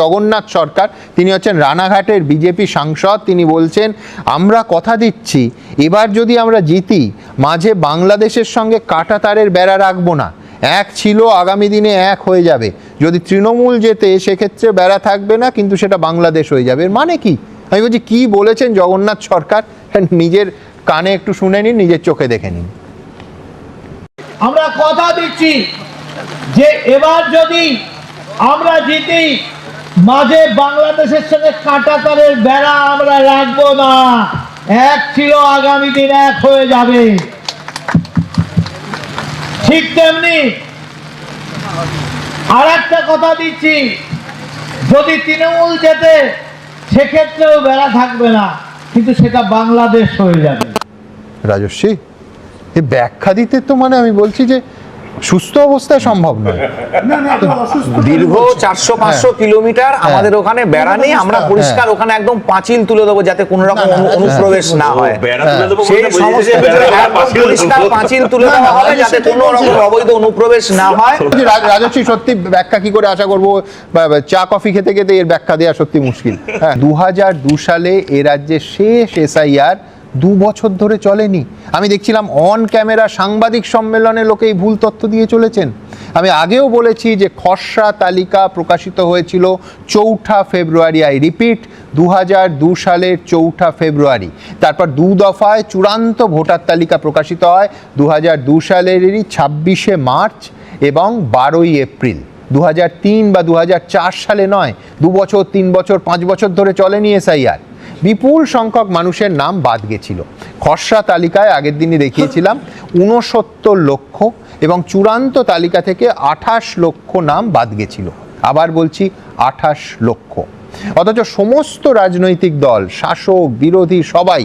জগন্নাথ সরকার, তিনি হচ্ছেন রানাঘাটের বিজেপি সাংসদ, তিনি বলছেন, আমরা কথা দিচ্ছি, এবার যদি আমরা জিতি, মাঝে বাংলাদেশের সঙ্গে কাটা তারের বেড়া রাখব না। এক ছিল, আগামী দিনে এক হয়ে যাবে। যদি তৃণমূল যেতে সেক্ষেত্রে বেড়া থাকবে না, কিন্তু সেটা বাংলাদেশ হয়ে যাবে। মানে কি? আমি বলছি, কি বলেছেন জগন্নাথ সরকার? নিজের কানে একটু শুনে নিন, নিজের চোখে দেখে নিন। আমরা কথা দিচ্ছি যে, এবার যদি আমরা জিতি মাঝে বাংলাদেশের সঙ্গে কাঁটাতারের বেড়া আমরা রাখব না। এক ছিল, আগামী দিন এক হয়ে যাবে। ঠিক তেমনি আর একটা কথা দিচ্ছি, যদি তৃণমূল যেতে সেক্ষেত্রেও বেড়া থাকবে না, কিন্তু সেটা বাংলাদেশ হয়ে যাবে। রাজস্বী এ ব্যাখ্যা দিতে তো মানে আমি বলছি যে সুস্থ অবস্থায় সম্ভব নয়। দীর্ঘ চারশো পাঁচশো কিলোমিটার আমাদের ওখানে বেড়া নেই আমরা পরিষ্কার ওখানে একদম পাঁচিল তুলে দেবো যাতে কোনো রকম অনুপ্রবেশ না হয়। সেই সমস্ত পরিষ্কার পাঁচিল তুলে দেওয়া হবে যাতে কোনো রকম অবৈধ অনুপ্রবেশ না হয়। বলছি, রাজ- রাজস্বী সত্যি ব্যাখ্যা কি করে আশা করব? চা কফি খেতে খেতে এর ব্যাখ্যা দেওয়া সত্যি মুশকিল। হ্যাঁ। দু হাজার দু সালে এ রাজ্যের শেষ এসআইআর দু বছর ধরে চলেনি। আমি দেখছিলাম অন ক্যামেরা সাংবাদিক সম্মেলনে লোকে এই ভুল তথ্য দিয়ে চলেছেন। আমি আগেও বলেছি যে খসড়া তালিকা প্রকাশিত হয়েছিল চৌঠা ফেব্রুয়ারি আই রিপিট দু হাজার দু সালের চৌঠা ফেব্রুয়ারি। তারপর দু দফায় চূড়ান্ত ভোটার তালিকা প্রকাশিত হয় দু হাজার দু সালেরই ছাব্বিশে মার্চ এবং বারোই এপ্রিল। দু বা দু হাজার চার সালে নয়, দু বছর, তিন বছর, পাঁচ বছর ধরে চলেনি এসআইআর। বিপুল সংখ্যক মানুষের নাম বাদ গেছিল। খসড়া তালিকায় আগের দিনই দেখিয়েছিলাম, ঊনসত্তর লক্ষ এবং চূড়ান্ত তালিকা থেকে আঠাশ লক্ষ নাম বাদ গেছিল। আবার বলছি আঠাশ লক্ষ। অথচ সমস্ত রাজনৈতিক দল, শাসক, বিরোধী সবাই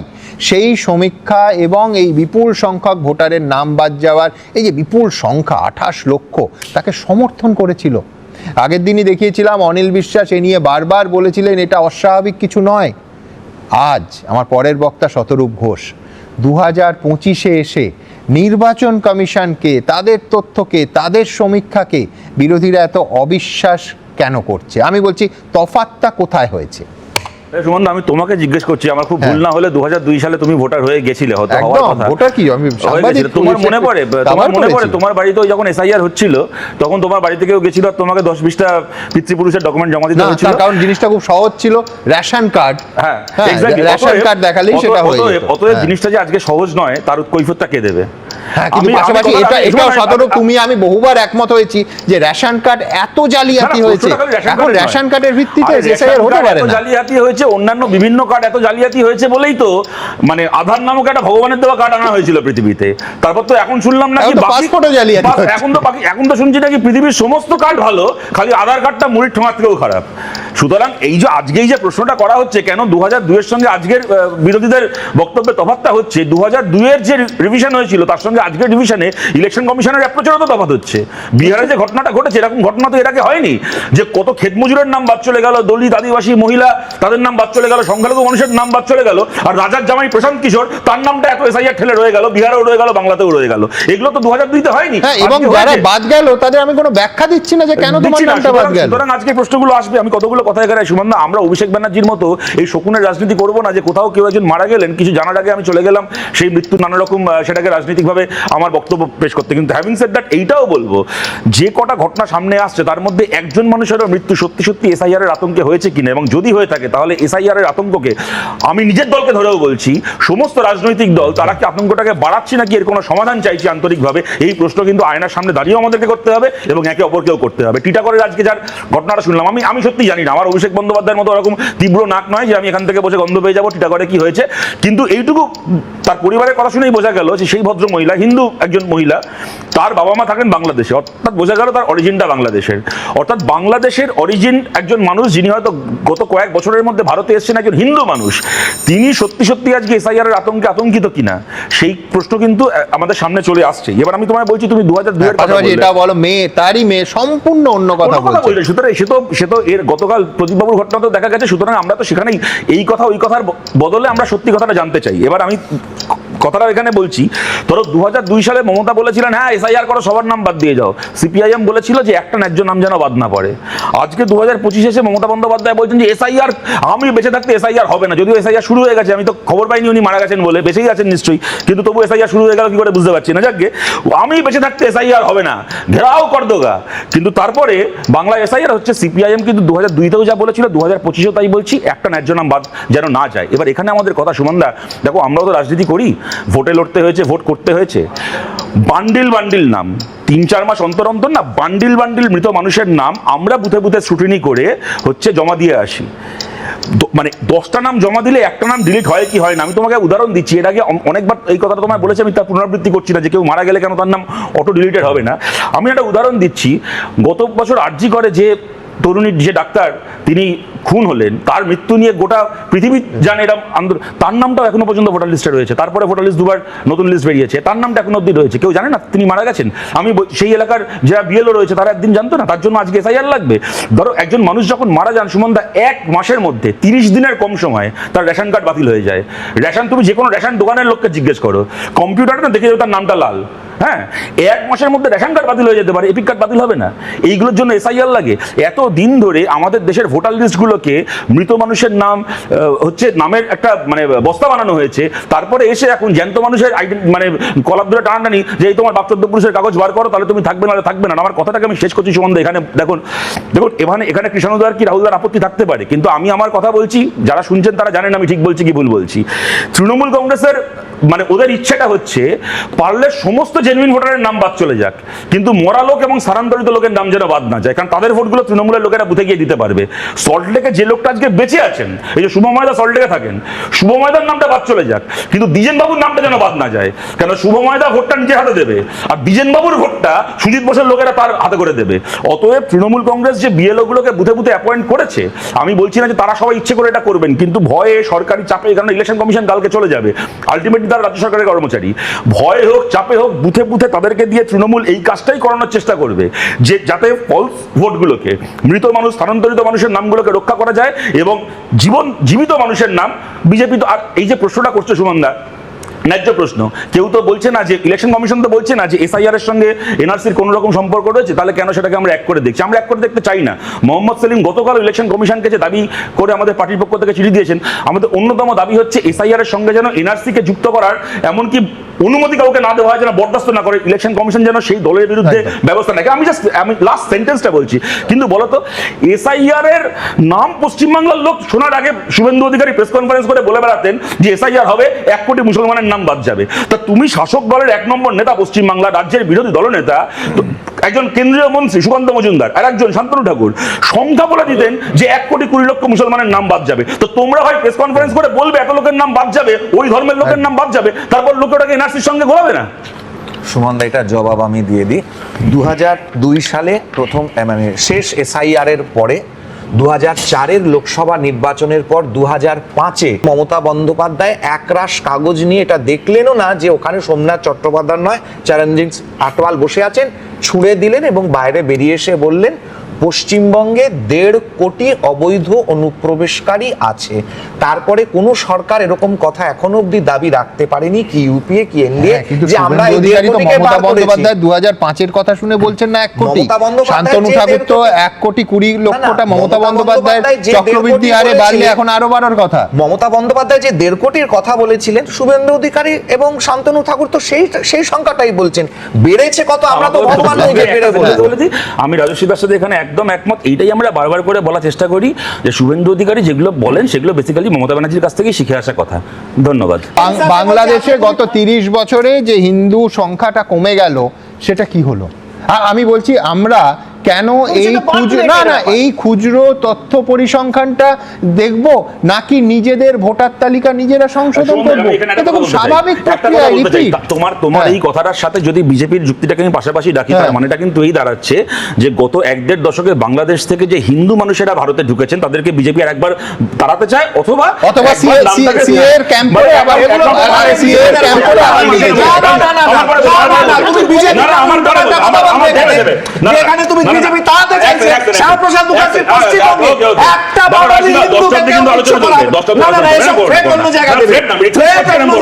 সেই সমীক্ষা এবং এই বিপুল সংখ্যক ভোটারের নাম বাদ যাওয়ার এই যে বিপুল সংখ্যা, আঠাশ লক্ষ, তাকে সমর্থন করেছিল। আগের দিনই দেখিয়েছিলাম অনিল বিশ্বাস এ নিয়ে বারবার বলেছিলেন, এটা অস্বাভাবিক কিছু নয়। আজ আমার পরের বক্তা শতরূপ ঘোষ। দু হাজার পঁচিশে এসে নির্বাচন কমিশনকে, তাদের তথ্যকে, তাদের সমীক্ষাকে বিরোধীরা এত অবিশ্বাস কেন করছে? আমি বলছি তফাতটা কোথায় হয়েছে? সুমন্ত আমি তোমাকে জিজ্ঞেস করছি আমার খুব ভুল না হলে দু সালে তুমি ভোটার হয়ে গেছিলে হয়তো হওয়ার হ্যাঁ। কথা ভোটার কি? আমি হয়ে। তোমার মনে পড়ে তোমার মনে পড়ে তোমার বাড়িতে যখন এসআইআর হচ্ছিল তখন তোমার বাড়ি থেকেও গেছিল আর তোমাকে দশ বিশটা পিতৃপুরুষের ডকুমেন্ট জমা দিতে হয়েছিল কারণ জিনিসটা খুব সহজ ছিল রেশন কার্ড হ্যাঁ হ্যাঁ, রেশন কার্ড দেখালেই সেটা হয়ে অতএব- হ্যাঁ। জিনিসটা যে আজকে সহজ নয় তার কৈফতটা কে দেবে হ্যাঁ কিন্তু আমি- আমি পাশাপাশি এটা এটাও সতর্ক। তুমি আমি বহুবার একমত হয়েছি যে রেশন কার্ড এত জালিয়াতি হয়েছে। প্রশ্নটা খালি রেশন এখন রেশন কার্ডের ভিত্তিতে এসআইআর হতে পারে না। জালিয়াতি হয়েছে অন্যান্য বিভিন্ন কার্ড এত জালিয়াতি হয়েছে বলেই তো মানে আধার নামক একটা ভগবানের দেওয়া কার্ড আনা হয়েছিল পৃথিবীতে। তারপর তো এখন শুনলাম নাকি জালিয়াতি এখন তো বাকি এখন তো শুনছি নাকি পৃথিবীর সমস্ত কার্ড ভালো খালি আধার কার্ডটা মুড়ির ঠোঙার থেকেও খারাপ। সুতরাং এই যে আজকেই যে প্রশ্নটা করা হচ্ছে কেন দু হাজার দুইয়ের সঙ্গে আজকের বিরোধীদের বক্তব্যে তফাতটা হচ্ছে দু হাজার দুইয়ের যে রিভিশন হয়েছিল তার সঙ্গে আজকের রিভিশনে ইলেকশন কমিশনের অ্যাপ্রোচেরও তো তফাত হচ্ছে। বিহারে যে ঘটনাটা ঘটেছে এরকম ঘটনা তো আগে হয়নি যে কত ক্ষেত মজুরের নাম বাদ চলে গেল দলিত আদিবাসী মহিলা তাদের নাম বাদ চলে গেল সংখ্যালঘু মানুষের নাম বাদ চলে গেল আর রাজার জামাই প্রশান্ত কিশোর তার নামটা এত এসআইআর ঠেলে রয়ে গেল বিহারেও রয়ে গেল বাংলাতেও রয়ে গেল। এগুলো তো দু হাজার দুইতে হয়নি। হ্যাঁ এবং যারা বাদ গেল তাদের আমি কোনো ব্যাখ্যা দিচ্ছি না যে কেন তোমার নামটা বাদ গেল। সুতরাং আজকে প্রশ্নগুলো আসবে আমি কতগুলো কথা এখানে। সুমান্না আমরা অভিষেক ব্যানার্জির মতো এই শকুনের রাজনীতি করব না, যে কোথাও কেউ একজন মারা গেলেন, কিছু জানার আগে আমি চলে গেলাম, সেই মৃত্যু নানা রকম সেটাকে রাজনৈতিকভাবে আমার বক্তব্য পেশ করতে। কিন্তু হ্যাভিং সেড দ্যাট এইটাও বলব, যে কটা ঘটনা সামনে আসছে, তার মধ্যে একজন মানুষেরও মৃত্যু সত্যি সত্যি এসআইআর এর আতঙ্কে হয়েছে কিনা, এবং যদি হয়ে থাকে, তাহলে এসআইআর এর আতঙ্ককে আমি নিজের দলকে ধরেও বলছি, সমস্ত রাজনৈতিক দল, তারা কি আতঙ্কটাকে বাড়াচ্ছে নাকি এর কোনো সমাধান চাইছি আন্তরিকভাবে? এই প্রশ্ন কিন্তু আয়নার সামনে দাঁড়িয়েও আমাদেরকে করতে হবে, এবং একে অপরকেও করতে হবে। টিটা করে আজকে যার ঘটনাটা শুনলাম, আমি আমি সত্যি জানি না। আমার অভিষেক বন্দ্যোপাধ্যায়ের মতো ওরকম তীব্র নাক নয় যে আমি এখান থেকে বসে গন্ধ পেয়ে যাব টিটাগড়ে কি হয়েছে। কিন্তু এইটুকু তার পরিবারের কথা শুনেই বোঝা গেল যে সেই ভদ্র মহিলা হিন্দু একজন মহিলা তার বাবা মা থাকেন বাংলাদেশে। অর্থাৎ বোঝা গেল তার অরিজিনটা বাংলাদেশের। অর্থাৎ বাংলাদেশের অরিজিন একজন মানুষ যিনি হয়তো গত কয়েক বছরের মধ্যে ভারতে এসেছেন একজন হিন্দু মানুষ তিনি সত্যি সত্যি আজকে এসআইআর এর আতঙ্কে আতঙ্কিত কিনা সেই প্রশ্ন কিন্তু আমাদের সামনে চলে আসছে। এবার আমি তোমায় বলছি তুমি দু হাজার দুয়ের কথা এটা বলো মেয়ে তারই মেয়ে সম্পূর্ণ অন্য কথা বলছে। সুতরাং সে তো সে তো এর গতকাল প্রদীপবাবুর ঘটনা তো দেখা গেছে, সুতরাং আমরা তো সেখানেই এই কথা, ওই কথার বদলে আমরা সত্যি কথাটা জানতে চাই। এবার আমি কথাটা এখানে বলছি, ধরো দু দুই সালে মমতা বলেছিলেন হ্যাঁ এসআইআর করো, সবার নাম বাদ দিয়ে যাও। সিপিআইএম বলেছিল যে, একটা ন্যায্য নাম যেন বাদ না পড়ে। আজকে দু হাজার পঁচিশে এসে মমতা বন্দ্যোপাধ্যায় বলছেন যে এসআইআর আমি বেঁচে থাকতে এসআইআর হবে না। যদিও এসআইআর শুরু হয়ে গেছে, আমি তো খবর পাইনি উনি মারা গেছেন বলে, বেঁচেই আছেন নিশ্চয়ই, কিন্তু তবু এসআইআর শুরু হয়ে গেল, কি করে বুঝতে পারছি না? যাকে আমি বেঁচে থাকতে এসআইআর হবে না, ঘেরাও কর দোগা। কিন্তু তারপরে বাংলা এসআইআর হচ্ছে সিপিআইএম কিন্তু দু হাজার দুইতেও যা বলেছিল দু হাজার পঁচিশেও তাই বলছি, একটা ন্যায্য নাম বাদ যেন না যায়। এবার এখানে আমাদের কথা, সুমনদা, দেখো আমরাও তো রাজনীতি করি ভোটে লড়তে হয়েছে, ভোট করতে হয়েছে। বান্ডিল বান্ডিল নাম। তিন, চার মাস অন্তর অন্তর না, বান্ডিল বান্ডিল মৃত মানুষের নাম আমরা বুথে বুথে স্ক্রুটিনি করে হচ্ছে জমা দিয়ে আসি। মানে দশটা নাম জমা দিলে একটা নাম ডিলিট হয় কি হয় না, আমি তোমাকে উদাহরণ দিচ্ছি। এর আগে অনেকবার এই কথাটা তোমায় বলেছি, আমি তার পুনরাবৃত্তি করছি না যে কেউ মারা গেলে কেন তার নাম অটো ডিলিটেড হবে না। আমি একটা উদাহরণ দিচ্ছি, গত বছর আর্জি করে যে তরুণীর যে ডাক্তার, তিনি খুন হলেন, তার মৃত্যু নিয়ে গোটা পৃথিবী জানে এরকম আন্দোলন তার নামটাও এখনও পর্যন্ত ভোটার লিস্টে রয়েছে। তারপরে ভোটার লিস্ট দুবার নতুন লিস্ট বেরিয়েছে। তার নামটা এখনও অব্দি রয়েছে। কেউ জানে না? তিনি মারা গেছেন। আমি সেই এলাকার যারা বিএলও রয়েছে, তারা একদিন জানতো না? তার জন্য আজকে এসআইআর লাগবে। ধরো, একজন মানুষ যখন মারা যান সুমনদা এক মাসের মধ্যে, তিরিশ দিনের কম সময়, তার রেশন কার্ড বাতিল হয়ে যায়। রেশন, তুমি যে কোনো রেশন দোকানের লোককে জিজ্ঞেস করো। কম্পিউটারে না দেখে যাবে তার নামটা লাল। হ্যাঁ? এক মাসের মধ্যে রেশন কার্ড বাতিল হয়ে যেতে পারে। এপিক কার্ড বাতিল হবে না। এইগুলোর জন্য এসআইআর লাগে। এত দিন ধরে আমাদের দেশের ভোটার লিস্টগুলোকে মৃত মানুষের নাম হচ্ছে নামের একটা মানে বস্তা বানানো হয়েছে। তারপরে এসে এখন জ্যান্ত মানুষের মানে কলাপ ধরে টানাটানি, যে এই তোমার বাপচোদ্দ পুরুষের কাগজ বার করো, তাহলে তুমি থাকবে না থাকবে না। আমার কথাটাকে আমি শেষ করছি, সুমন্দা, এখানে দেখুন দেখুন, এখানে এখানে কৃষ্ণদার কি রাহুলদার আপত্তি থাকতে পারে। কিন্তু আমি আমার কথা বলছি, যারা শুনছেন তারা জানেন, আমি ঠিক বলছি কি ভুল বলছি। তৃণমূল কংগ্রেসের মানে ওদের ইচ্ছেটা হচ্ছে, পারলে সমস্ত জেনুইন ভোটারের নাম বাদ চলে যাক। কিন্তু মরা লোক এবং স্থানান্তরিত লোকের নাম যেন বাদ না যায়, কারণ তাদের ভোটগুলো তৃণমূলের লোকেরা বুথে গিয়ে দিতে পারবে। সল্টলেকে যে লোকটা আজকে বেঁচে আছেন, এই যে শুভময়দা সল্টলেকে থাকেন শুভময়দার নামটা বাদ চলে যাক, কিন্তু দ্বিজেন বাবুর নামটা যেন বাদ না যায়, কেন শুভ শুভময়দা ভোটটা নিজের হাতে দেবে, আর দ্বিজেন বাবুর ভোটটা সুজিত বোসের লোকেরা তার হাতে করে দেবে। অতএব তৃণমূল কংগ্রেস যে বিএলও গুলোকে বুথে বুথে অ্যাপয়েন্ট করেছে, আমি বলছি না যে তারা সবাই ইচ্ছে করে এটা করবেন, কিন্তু ভয়ে সরকারি চাপে কারণ ইলেকশন কমিশন কালকে চলে যাবে আলটিমেটলি তারা রাজ্য সরকারের কর্মচারী। ভয়ে হোক, চাপে হোক, বুথে বুথে তাদেরকে দিয়ে তৃণমূল এই কাজটাই করানোর চেষ্টা করবে, যে যাতে ফলস ভোটগুলোকে মৃত মানুষ, স্থানান্তরিত মানুষের নামগুলোকে রক্ষা করা যায় এবং জীবন, জীবিত মানুষের নাম। বিজেপি তো আর এই যে প্রশ্নটা করছে সুমনদা ন্যায্য প্রশ্ন। কেউ তো বলছে না যে ইলেকশন কমিশন তো বলছে না যে এসআইআর এর সঙ্গে এনআরসির কোনো রকম সম্পর্ক রয়েছে তাহলে কেন সেটাকে আমরা এক করে দেখছি? আমরা এক করে দেখতে চাই না। মোহাম্মদ সেলিম গতকাল ইলেকশন কমিশনকে যে দাবি করে আমাদের পার্টির পক্ষ থেকে চিঠি দিয়েছেন আমাদের অন্যতম দাবি হচ্ছে এসআইআর এর সঙ্গে যেন এনআরসি কে যুক্ত করার এমনকি অনুমতি কাউকে না দেওয়া হয় যেন বরদাস্ত না করে ইলেকশন কমিশন যেন সেই দলের বিরুদ্ধে ব্যবস্থা নেয়। আমি জাস্ট আমি লাস্ট সেন্টেন্সটা বলছি। কিন্তু বলতো এসআইআর এর নাম পশ্চিমবাংলার লোক শোনার আগে শুভেন্দু অধিকারী প্রেস কনফারেন্স করে বলে বেড়াতেন যে এসআইআর হবে এক কোটি মুসলমানের নাম বাদ যাবে। তা তুমি শাসক দলের এক নম্বর নেতা পশ্চিমবাংলা রাজ্যের বিরোধী দলনেতা একজন কেন্দ্রীয় মন্ত্রী সুকান্ত মজুমদার আর একজন শান্তনু ঠাকুর, সংখ্যা বলে দিতেন যে এক কোটি কুড়ি লক্ষ মুসলমানের নাম বাদ যাবে। তো তোমরা হয় প্রেস কনফারেন্স করে বলবে এত লোকের নাম বাদ যাবে, ওই ধর্মের লোকের নাম বাদ যাবে, তারপর লোকে ওটাকে এনআরসির সঙ্গে ঘোরাবে না? সুমন দা এটার জবাব আমি দিয়ে দিই। দু সালে প্রথম মানে শেষ এসআইআর এর পরে দু চারের লোকসভা নির্বাচনের পর দু হাজার পাঁচে মমতা বন্দ্যোপাধ্যায় একরাশ কাগজ নিয়ে এটা দেখলেনও না যে ওখানে সোমনাথ চট্টোপাধ্যায় নয় চ্যালেঞ্জিং আটওয়াল বসে আছেন, ছুঁড়ে দিলেন এবং বাইরে বেরিয়ে এসে বললেন পশ্চিমবঙ্গে দেড় কোটি অবৈধ অনুপ্রবেশকারী আছে। তারপরে কোনো সরকার এরকম কথা এখনও অবধি দাবি রাখতে পারেনি কি ইউপিএ কি এনডিএ হ্যাঁ, যে আমরা এই দেড় তো কোটিকে মমতা করেছি। বন্দ্যোপাধ্যায় দু হাজার কথা শুনে বলছেন না এক কোটি। শান্তনু ঠাকুর তো কোটি- এক কোটি কুড়ি লক্ষটা মমতা বন্দ্যোপাধ্যায় চক্রবৃদ্ধি হারে বাড়লে এখন আরও বাড়ার কথা। মমতা বন্দ্যোপাধ্যায় যে দেড় কোটির কথা বলেছিলেন শুভেন্দু অধিকারী এবং শান্তনু ঠাকুর তো সেই সেই সংখ্যাটাই বলছেন। বেড়েছে কত আমরা তো ভগবান বেড়ে আমি রাজস্বী দাসের এখানে একদম একমত। এইটাই আমরা বারবার করে বলার চেষ্টা করি যে শুভেন্দু অধিকারী যেগুলো বলেন সেগুলো বেসিক্যালি মমতা ব্যানার্জির কাছ থেকেই শিখে আসা কথা। ধন্যবাদ। বাংলাদেশে গত তিরিশ বছরে যে হিন্দু সংখ্যাটা কমে গেল সেটা কি হলো? আমি বলছি আমরা কেন এই খুচরো না না এই খুচরো তথ্য পরিসংখ্যানটা দেখব নাকি নিজেদের ভোটার তালিকা নিজেরা সংশোধন করব এখানে এটা খুব স্বাভাবিক প্রক্রিয়া তোমার তোমার হ্যাঁ। এই কথাটার সাথে যদি বিজেপির যুক্তিটাকে আমি পাশাপাশি রাখি তার হ্যাঁ। মানেটা কিন্তু এই দাঁড়াচ্ছে যে গত এক দেড় দশকে বাংলাদেশ থেকে যে হিন্দু মানুষেরা ভারতে ঢুকেছেন তাদেরকে বিজেপি আর একবার তাড়াতে চায় অথবা অথবা একবার CA নামটাকে- এর camp মানে আবার- এগুলো- আবার আরে এর camp আবার নিজে না, না, না, না, না, না, না, তুমি বিজেপি আমার আমার- আমার বলতে দেবে। না, না, যেখানে তুমি বিজেপি তাড়াতে চাইছে। সেকেন্ড, এক শ্যামাপ্রসাদ মুখার্জি পশ্চিমবঙ্গে। একটা বাঙালি হিন্দুকে কেউ দিকে না, না, না, এসব অন্য না, দেবে। অন্য।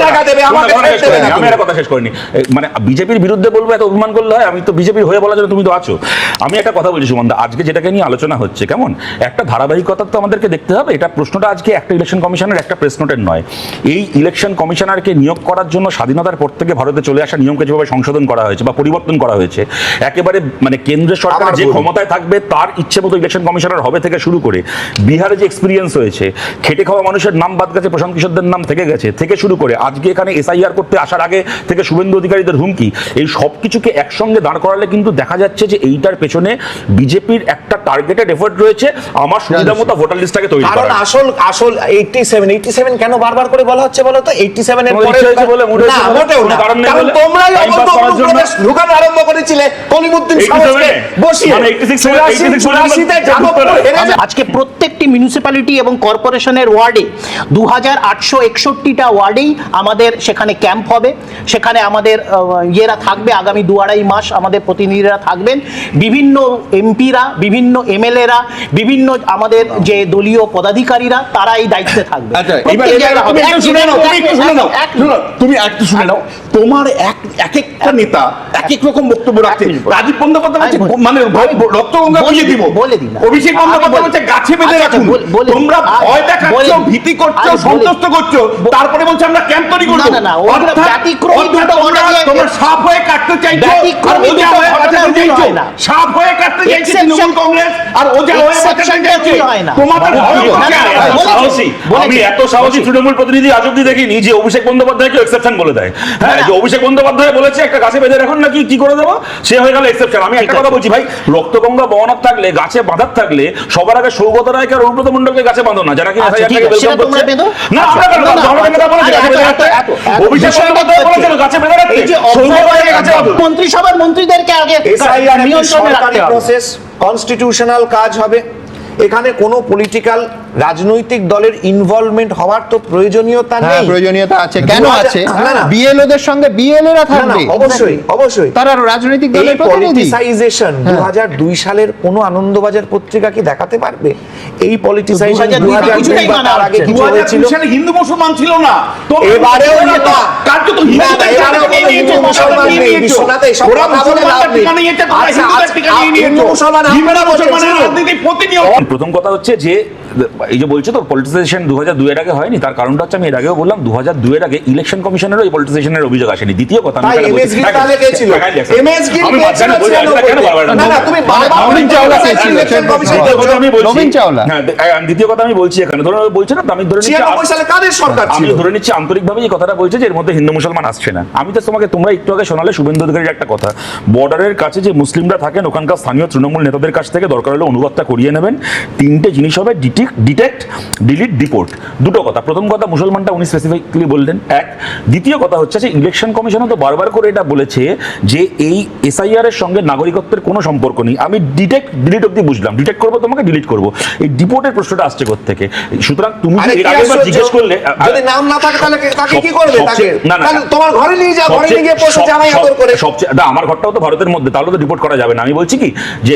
জায়গায় দেবে, আমাকে দেবে না। আমি একটা কথা শেষ করিনি। মানে বিজেপির বিরুদ্ধে বলব এত অভিমান করলে হয় আমি তো বিজেপির হয়ে বলার জন্য তুমি তো আছো। আমি একটা কথা বলছি সুমন্দা আজকে যেটাকে নিয়ে আলোচনা হচ্ছে কেমন? একটা ধারাবাহিকতা তো আমাদেরকে দেখতে হবে এটা প্রশ্নটা আজকে একটা ইলেকশন কমিশনের একটা প্রেস নোটের নয়। এই ইলেকশন কমিশনারকে নিয়োগ করার জন্য স্বাধীনতার পর থেকে ভারতে চলে আসা নিয়মকে যেভাবে সংশোধন করা হয়েছে বা পরিবর্তন করা হয়েছে একেবারে মানে কেন্দ্রের সরকার যে ক্ষমতায় থাকবে তার ইচ্ছে মতো ইলেকশন কমিশনার হবে থেকে শুরু করে বিহারে যে এক্সপিরিয়েন্স হয়েছে খেটে খাওয়া মানুষের নাম বাদ গেছে প্রশান্ত কিশোরদের নাম থেকে গেছে থেকে শুরু করে আজকে এখানে এসআইআর করতে আসার আগে থেকে শুভেন্দু অধিকারীদের হুমকি এই সব কিছুকে একসঙ্গে দাঁড় করালে কিন্তু দেখা যাচ্ছে যে এইটার পেছনে বিজেপির একটা টার্গেটেড এফোর্ট রয়েছে আমার সুবিধা মতো ভোটার লিস্টটাকে তৈরি কারণ করা আসল আসল 87 87 কেন বারবার করে বলা হচ্ছে বলো তো? 87 এর পরে হয়েছে বলে, না মোটেও না। কারণ তোমরাই অবৈধ অনুপ্রবেশ ঢুকানো আরম্ভ করেছিলে কলিমুদ্দিন 87 সাহসকে বসিয়ে 86 চুরাশি 86 চুরাশিতে যাদবপুর হেরে যায় আজকে প্রত্যেকটি মিউনিসিপ্যালিটি এবং কর্পোরেশনের ওয়ার্ডে দু হাজার আটশো একষট্টিটা ওয়ার্ডেই আমাদের সেখানে ক্যাম্প হবে। সেখানে আমাদের ইয়েরা থাকবে আগামী দু আড়াই মাস আমাদের প্রতিনিধিরা থাকবেন। বিভিন্ন এমপিরা বিভিন্ন এমএলএরা বিভিন্ন আমাদের যে দলীয় পদাধিকারীরা তারা এই দায়িত্বে থাকবে। আচ্ছা তুমি একটু শুনে নাও। তোমার এক এক একটা নেতা এক এক রকম বক্তব্য রাখছে। রাজীব বন্দ্যোপাধ্যায় বলছে মানে রক্তগঙ্গা বলে বুঝিয়ে দিব। বলে দিই না। অভিষেক বন্দ্যোপাধ্যায় বলছে গাছে বেঁধে আচ্ছা, রাখুন। তোমরা ভয় দেখাচ্ছ ভীতি করছ সন্তুষ্ট করছ। তারপরে বলছে আমরা ক্যাম্প তৈরি করব। না, না, তোমরা তোমরা সাপ হয়ে কাটতে চাইছো। আর দুটো হয়ে বাঁচাতে চাইছো। সাপ হয়ে কাটতে চাইছে তৃণমূল কংগ্রেস আর ওজা হয়ে বাঁচাতে চাইছে। তোমাদের। আমি এত সাহসী তৃণমূল প্রতিনিধি আজ অব্দি দেখিনি যে অভিষেক বন্দ্যোপাধ্যায়কে এক্সেপশন বলে দেয়। হ্যাঁ যে অভিষেক বন্দ্যোপাধ্যায় বলেছে একটা গাছে বেঁধে রাখুন নাকি কি করে দেবো? সে হয়ে গেল এক্সেপশন আমি একটা কথা বলছি ভাই রক্তগঙ্গা বহনার থাকলে গাছে বাঁধার থাকলে সবার আগে সৌগত রায়কে আর অনুব্রত মন্ডলকে গাছে বাঁধো না যারা কি আচ্ছা। না আচ্ছা, আমরা কেন অভিষেক বন্দ্যোপাধ্যায় বলেছিল গাছে বেঁধে রাখতে। বাঁধো। মন্ত্রিসভার মন্ত্রীদেরকে আগে নিয়ন্ত্রণে রাখতে হবে। কনস্টিটিউশনাল কাজ হবে। এখানে কোনো পলিটিক্যাল রাজনৈতিক দলের ইনভলভমেন্ট হওয়ার তো প্রয়োজনীয়তা হ্যাঁ নেই। প্রয়োজনীয়তা আছে। কেন আছে? না। বিএলওদের সঙ্গে বিএলএরা না, না, থাকবে। অবশ্যই অবশ্যই। তারা রাজনৈতিক দলের প্রতিনিধি। পলিটিসাইজেশন 2002 সালের কোনো আনন্দবাজার পত্রিকা কি দেখাতে পারবে? এই পলিটিসাইজেশন 2002 কিছুতেই মানা তার আগে কিছু হয়েছিল। সালে হিন্দু মুসলমান ছিল না। তোমরা এবারেও মুসলমান না। কার্য তো না, হিন্দুদের এবারেও টাকা নিয়ে কোনো হিন্দু মুসলমান নিয়ে নেই, নিয়েছো। বিশ্বনাথে এসব ওরা কথা বলে লাভ নেই। নিয়েছে, আচ্ছা, আচ্ছা, হিন্দু মুসলমান হিন্দু আমরা মুসলমানের রাজনীতি প্রতিনিয়ত প্রথম কথা হচ্ছে যে এই যে বলছো তো পলিটিসাইজেশন দু হাজার দুয়ের আগে হয়নি তার কারণটা হচ্ছে আমি এর আগেও বললাম দু হাজার দুয়ের আগে ইলেকশন কমিশনেরও এই পলিটিসাইজেশনের অভিযোগ আসেনি। দ্বিতীয় কথা দ্বিতীয় কথা আমি বলছি? নবীন চাওলা। হ্যাঁ দে- আহ, দ্বিতীয় কথা আমি বলছি এখানে। ধরো বলছি না আমি ধরে নিচ্ছি ছিয়ানব্বই সালে আমি ধরে নিচ্ছি আন্তরিকভাবে এই কথাটা বলছে যে এর মধ্যে হিন্দু মুসলমান আসছে না। আমি তো তোমাকে তোমরা একটু আগে শোনালে শুভেন্দু অধিকারীর একটা কথা। বর্ডারের কাছে যে মুসলিমরা থাকেন ওখানকার স্থানীয় তৃণমূল নেতাদের কাছ থেকে দরকার হলে অনুবাদটা করিয়ে নেবেন। তিনটে জিনিস হবে ডিটেক্ট ডিলিট ডিপোর্ট দুটো কথা। প্রথম কথা মুসলমানটা উনি স্পেসিফিকলি বললেন এক। দ্বিতীয় কথা হচ্ছে যে ইলেকশন কমিশনও তো বারবার করে এটা বলেছে যে এই এসআইআর এর সঙ্গে নাগরিকত্বের কোনো সম্পর্ক নেই। আমি ডিটেক্ট ডিলিট অব্দি বুঝলাম। ডিটেক্ট করব তোমাকে ডিলিট করব। এই ডিপোর্টের প্রশ্নটা আসছে থেকে সুতরাং তুমি আরে যে কি এর আগের জিজ্ঞেস করলে যদি নাম না থাকে তাহলে তাকে কি করবে তাকে? না, না, তোমার ঘরে নিয়ে যাও ঘরে নিয়ে গিয়ে জামাই সব- আদর করে। সবচেয়ে না, আমার ঘরটাও তো ভারতের মধ্যে তাহলে তো রিপোর্ট করা যাবে না। আমি বলছি কি যে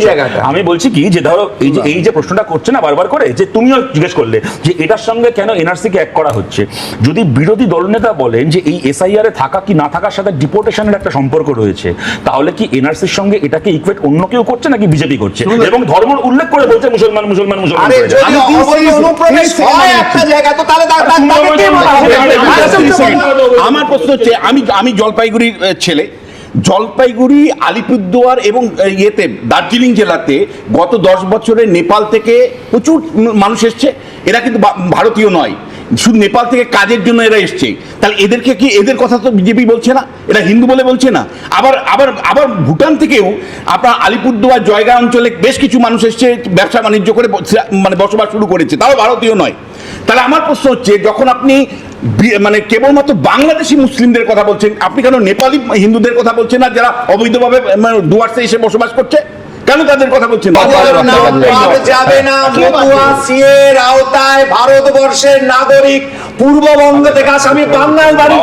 জায়গাটা। আমি বলছি কি যে ধরো এই যে এই যে প্রশ্নটা করছে না বারবার করে যে তুমিও জিজ্ঞেস করলে যে এটার সঙ্গে কেন এনআরসি কে এক করা হচ্ছে যদি বিরোধী দলনেতা বলেন যে এই এসআইআর এ থাকা কি না থাকার সাথে ডিপোর্টেশনের একটা সম্পর্ক রয়েছে তাহলে কি এনআরসির সঙ্গে এটাকে ইকুয়েট অন্য কেউ করছে নাকি বিজেপি করছে এবং ধর্ম উল্লেখ করে বলছে মুসলমান মুসলমান মুসলমান হয়? আমার প্রশ্ন হচ্ছে আমি আমি জলপাইগুড়ির ছেলে জলপাইগুড়ি, আলিপুরদুয়ার এবং ইয়েতে, দার্জিলিং জেলাতে গত দশ বছরে নেপাল থেকে প্রচুর মানুষ এসছে। এরা কিন্তু ভারতীয় নয়। শুধু নেপাল থেকে কাজের জন্য এরা এসছে। তাহলে এদেরকে কি, এদের কথা তো বিজেপি বলছে না? এরা হিন্দু বলে বলছে না? আবার আবার আবার ভুটান থেকেও আপনার আলিপুরদুয়ার, জয়গা অঞ্চলে বেশ কিছু মানুষ এসছে, ব্যবসা বাণিজ্য করে মানে বসবাস শুরু করেছে। তাও ভারতীয় নয়। তাহলে আমার প্রশ্ন হচ্ছে যখন আপনি মানে কেবলমাত্র বাংলাদেশি মুসলিমদের কথা বলছেন আপনি কেন নেপালি হিন্দুদের কথা বলছেন না যারা অবৈধভাবে মানে ডুয়ার্সে এসে বসবাস করছে? কেন তাদের কথা বলছেন যাবে না সিএর আওতায় ভারতবর্ষের নাগরিক পূর্ববঙ্গ থেকে আসা আমি বাঙাল বাড়ির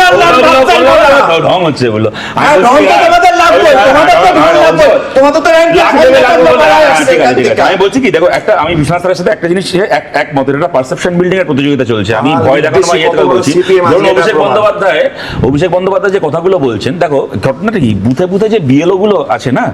না। ঢং হচ্ছে বলো ঢং তোমাদের তো ঢং লাগবে তোমাদের তো র্যাঙ্কিং লাগবে, লাগবে, হাইলাইট লাগবে, করাই আসছে ঠিক আছে, এখান ঠিক আছে। থেকে। আমি বলছি কি দেখো একটা আমি বিশ্বনাথ স্যারের সাথে একটা জিনিস এক এক মতের একটা পারসেপশন বিল্ডিং এর প্রতিযোগিতা চলছে। আমি ভয় দেখানো বা বেশি কত কথা বড় বলছি। ধরুন অভিষেক বন্দ্যোপাধ্যায় অভিষেক বন্দ্যোপাধ্যায় যে কথাগুলো বলছেন দেখো ঘটনাটা কি বুথে বুথে যে বিএলও গুলো আছে না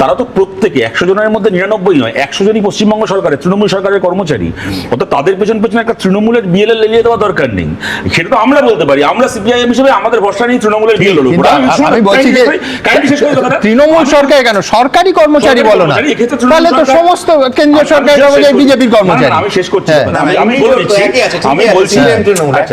তারা তো প্রত্যেকে একশো জনের মধ্যে নিরানব্বই নয় একশো জনই পশ্চিমবঙ্গ সরকারের তৃণমূল সরকারের কর্মচারী। অর্থাৎ তাদের পেছন পেছনে একটা তৃণমূলের বিএলএ লেলিয়ে দেওয়া দরকার নেই। সেটা তো আমরা বলতে পারি আমরা সিপিআইএম হিসেবে আমাদের ভরসা নেই তৃণমূলের আমি বলছি কথাটা তৃণমূল সরকার কেন? সরকারি কর্মচারী বলো না। তাহলে তো সমস্ত কেন্দ্রীয় আমি সরকারি। বিজেপির কর্মচারী। আমি শেষ করছি। হ্যাঁ। আমি- না, আমি বলছি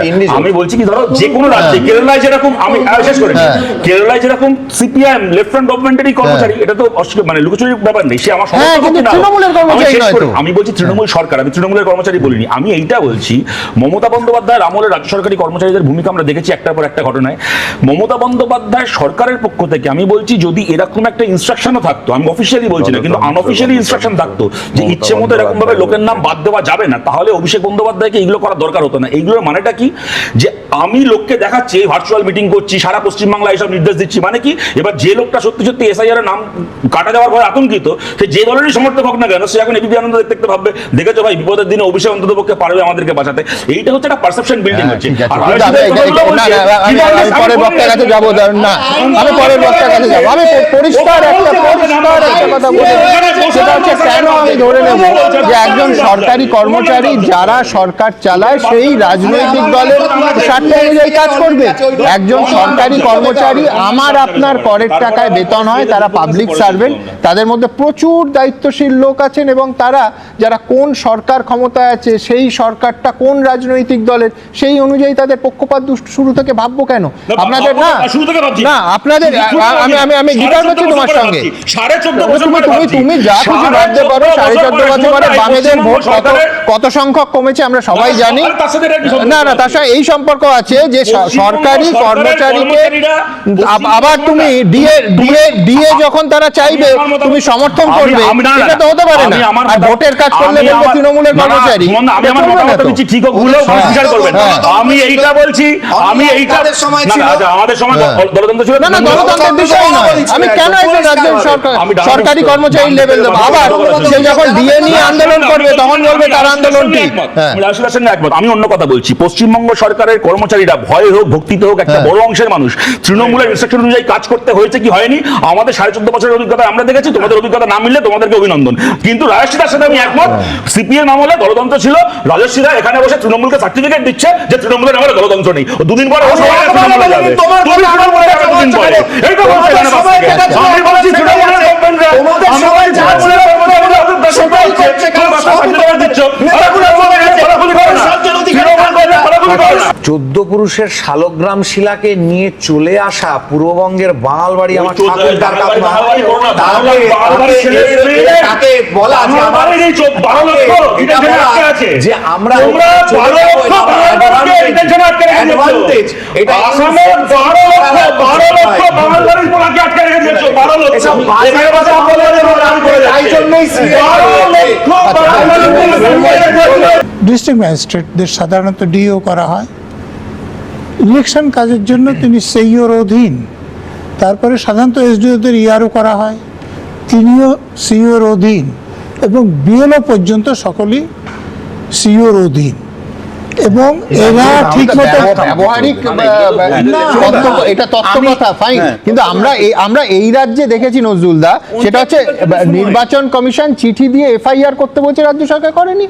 individual। আমি বলছি কি ধরো যে কোনো রাজ্যে কেরালায় যেরকম আমি শেষ হ্যাঁ। কেরালায় যেরকম সিপিআইএম লেফট ফ্রন্ট গভর্নমেন্টেরই কর্মচারী এটা তো অস্বীকার মানে লুকোচুরির ব্যাপার নেই। সে আমার হ্যাঁ। তৃণমূলের কর্মচারী নয় তো। আমি বলছি তৃণমূল সরকার আমি তৃণমূলের কর্মচারী বলিনি। আমি এইটা বলছি মমতা বন্দ্যোপাধ্যায়ের আমলে রাজ্য সরকারি কর্মচারীদের ভূমিকা আমরা দেখেছি একটার পর একটা ঘটনায়। মমতা বন্দ্যোপাধ্যায় সরকারের পক্ষ থেকে আমি বলছি যদি এরকম একটা ইনস্ট্রাকশনও থাকতো আমি অফিসিয়ালি বলছি না কিন্তু আনঅফিসিয়ালি ইনস্ট্রাকশন থাকতো যে ইচ্ছে মতো এরকম ভাবে লোকের নাম বাদ দেওয়া যাবে না তাহলে অভিষেক বন্দ্যোপাধ্যায়কে এগুলো করার দরকার হতো না। এইগুলোর মানেটা কি? যে আমি লোককে দেখাচ্ছি ভার্চুয়াল মিটিং করছি সারা পশ্চিমবাংলা এইসব নির্দেশ দিচ্ছি মানে কি? এবার যে লোকটা সত্যি সত্যি এসআইআর নাম কাটা যাওয়ার ভয় আতঙ্কিত সে যে দলেরই সমর্থক হোক না কেন সে এখন এবিপি আনন্দ দেখতে ভাববে দেখেছ ভাই বিপদের দিনে অভিষেক অন্তত পক্ষে পারবে আমাদেরকে বাঁচাতে। এইটা হচ্ছে একটা পারসেপশন বিল্ডিং হ্যাঁ, হচ্ছে। আর কিন্তু আমি এই- এই- পরের বক্তার কাছে যাব না। আমি পরের বক্তার কাছে যাব। আমি পরিষ্কার একটা পরিষ্কার একটা কথা বলে সেটা হচ্ছে কেন আমি ধরে নেব যে একজন সরকারি কর্মচারী যারা সরকার চালায় সেই রাজনৈতিক দলের স্বার্থ অনুযায়ী কাজ করবে? একজন সরকারি কর্মচারী আমার আপনার করের টাকায় বেতন হয় তারা পাবলিক সার্ভেন্ট তাদের মধ্যে প্রচুর দায়িত্বশীল লোক আছেন এবং তারা যারা কোন সরকার ক্ষমতায় আছে সেই সরকারটা কোন রাজনৈতিক দলের সেই অনুযায়ী তাদের পক্ষপাত শুরু থেকে ভাববো কেন? আপনাদের না। না আপনাদের আমি আমি আমি গিটার করছি তোমার সঙ্গে। সাড়ে চোদ্দ বছর তুমি তুমি তুমি যা খুশি সাড়ে ভাবতে পারো সাড়ে চোদ্দ বছর বছর পরে পরে বামেদের ভোট কত কত সংখ্যক কমেছে আমরা সবাই জানি। না না তার সঙ্গে এই সম্পর্ক আছে যে সরকারি কর্মচারীকে আবার তুমি ডিএ ডিএ ডিএ যখন তারা চাইবে আমি তুমি সমর্থন করবে আমি- এটা তো হতে পারে না। আমার আর ভোটের কাজ করলে আমি বলবে তৃণমূলের কর্মচারী। আমি আমার মতামত দিচ্ছি, ঠিক হোক ভুল হোক, হ্যাঁ, বিচার করবেন। হ্যাঁ। আমি এইটা বলছি আমি এইটা আমাদের সময় ছিল। আচ্ছা, আমাদের সময় হ্যাঁ। দলতন্ত্র ছিল না না গণতন্ত্রের বিষয় নয় আমি কেন একজন রাজ্যের সরকার সরকারি কর্মচারী লেভেল দেবো। আবার সে যখন ডিএ নিয়ে আন্দোলন করবে তখন বলবে তার আন্দোলন ঠিক। হ্যাঁ। আমি একমত। আমি অন্য কথা বলছি। পশ্চিমবঙ্গ সরকারের কর্মচারীরা ভয়ে হোক ভক্তিতে হোক একটা হ্যাঁ। বড় অংশের মানুষ তৃণমূলের ইনস্ট্রাকশন অনুযায়ী কাজ করতে হয়েছে কি হয়নি? আমাদের সাড়ে চোদ্দ বছরের অভিজ্ঞতা আমরা দেখেছি তোমাদের অভিজ্ঞতা না মিললে তোমাদেরকে অভিনন্দন। কিন্তু রাজস্বীদার সাথে আমি একমত। সিপিএম আমলে গণতন্ত্র ছিল রাজস্বীরা এখানে বসে তৃণমূলকে সার্টিফিকেট দিচ্ছে যে তৃণমূলের আমলে গণতন্ত্র নেই। ও দুদিন পরে? তোমাদের সবাই যা ছিল, তৃণমূলের গভর্নমেন্টরা ওদের দেশে সবাই করছে। করছে, তুমি কারণ বাসা সব সার্টিফিকেট দিচ্ছ। নেতা তৃণমূলের গভর্নমেন্ট খোলাখুলি করে না। সজ্জন অধিকারী তৃণমূল গভর্নমেন্ট খোলাখুলি করে না। চোদ্দ পুরুষের শালগ্রাম শিলাকে নিয়ে চলে আসা পূর্ববঙ্গের বাঙালবাড়ি আমার ঠাকুরদার কাকমা তাকে- বলা যে আমার। যে আমরা। ডিস্ট্রিক্ট ম্যাজিস্ট্রেটদের সাধারণত ডিও করা হয় ইলেকশন কাজের জন্য তিনি সেইওর অধীন তারপরে সাধারণত এসডিওদের ইয়ারও করা হয়। তিনিও সিওর অধীন এবং বিএলও পর্যন্ত সকলেই সিওর অধীন এবং এরা ঠিক মতো ব্যবহারিক আহ, না, তত্ত্ব- না। এটা তত্ত্ব কথা ফাইন কিন্তু আমরা এই আমরা এই রাজ্যে দেখেছি নজরুলদা সেটা হচ্ছে নির্বাচন কমিশন চিঠি দিয়ে এফআইআর করতে বলছে রাজ্য সরকার করেনি।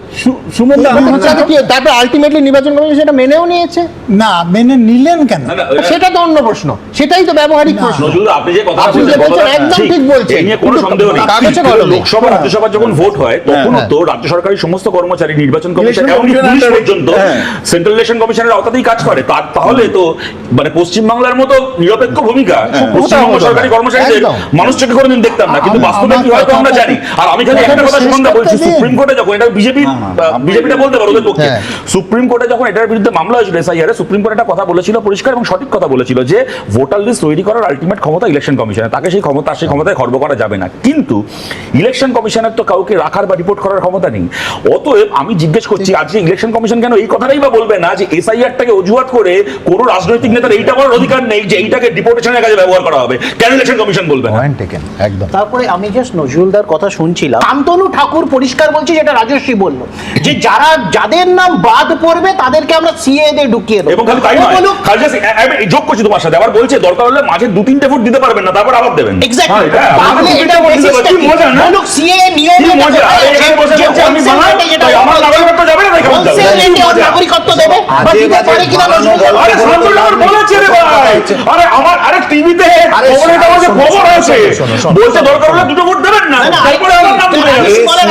কি তারপর আলটিমেটলি নির্বাচন কমিশন সেটা মেনেও নিয়েছে? না মেনে নিলেন কেন? সেটা তো অন্য প্রশ্ন। সেটাই তো ব্যবহারিক প্রশ্ন। আপনি যে কথা বলছেন একদম ঠিক বলছেন। কোনো সন্দেহ নেই। কাগজে কলমে। লোকসভা রাজ্যসভা যখন ভোট হয় তখন হ্যাঁ। তো রাজ্য সরকারের সমস্ত কর্মচারী নির্বাচন কমিশন এমনকি পুলিশ পর্যন্ত হ্যাঁ। সেন্ট্রাল ইলেকশন কমিশনের আওতাতেই কাজ করে। তা- তাহলে তো মানে পশ্চিমবাংলার মতো নিরপেক্ষ ভূমিকা পশ্চিমবঙ্গ সরকারি কর্মচারীদের মানুষ চোখে কোনোদিন দেখতাম না। কিন্তু বাস্তবে কি আমার হয়তো আমরা জানি। আর আমি খালি একটা কথা সুমনদা বলছি সুপ্রিম কোর্টে যখন এটা বিজেপি বিজেপিটা বলতে পারো ওদের পক্ষে। হ্যাঁ। সুপ্রিম কোর্টে যখন এটার বিরুদ্ধে মামলা হয়েছিল এসআইআর সুপ্রিম কোর্ট একটা কথা বলেছিল পরিষ্কার এবং সঠিক কথা বলেছিল যে ভোটার লিস্ট তৈরি করার আলটিমেট ক্ষমতা ইলেকশন কমিশনের তাকে সেই ক্ষমতা সেই ক্ষমতায় খর্ব করা যাবে না। কিন্তু ইলেকশন কমিশনের তো কাউকে রাখার বা রিপোর্ট করার ক্ষমতা নেই। অতএব আমি জিজ্ঞেস করছি আজকে ইলেকশন কমিশন কেন এই কথাটাই বা বলবে না যে এসআইআরটাকে অজুহাত করে কোনো রাজনৈতিক নেতার এইটা বলার অধিকার নেই যে এইটাকে ডিপোর্টেশনের কাজে ব্যবহার করা হবে। কেন ইলেকশন কমিশন বলবে না? পয়েন্ট টেকেন একদম। তারপরে আমি জাস্ট নজরুলদার কথা শুনছিলাম। শান্তনু ঠাকুর পরিষ্কার বলছি যেটা রাজস্বী বলল যে যারা যাদের নাম বাদ পড়বে তাদেরকে আমরা সিএ দিয়ে ঢুকিয়ে দেবো। এবং খালি তাই নয় খালি আমি যোগ করছি তোমার সাথে। আবার বলছে দরকার হলে মাঝে দু তিনটে ফুট দিতে পারবেন না তারপর আবার দেবেন. হ্যাঁ, তাহলে এটা পারবেন। কি মজা না? বলুক CA নিয়মে মজা। এটা এখানে বসে বলছে আমি তাই আমার বলছে, নাগরিকত্ব যাবে না নাগরিকত্ব দেবে বা দিতে পারে কিনা আরে শান্তনু ঠাকুর বলেছে রে ভাই। আরে আমার আরে টিভিতে আরে খবরে কাগজে খবর আছে। বলছে দরকার হলে দুটো ভোট দেবেন না। তারপরে আমার নাম বলে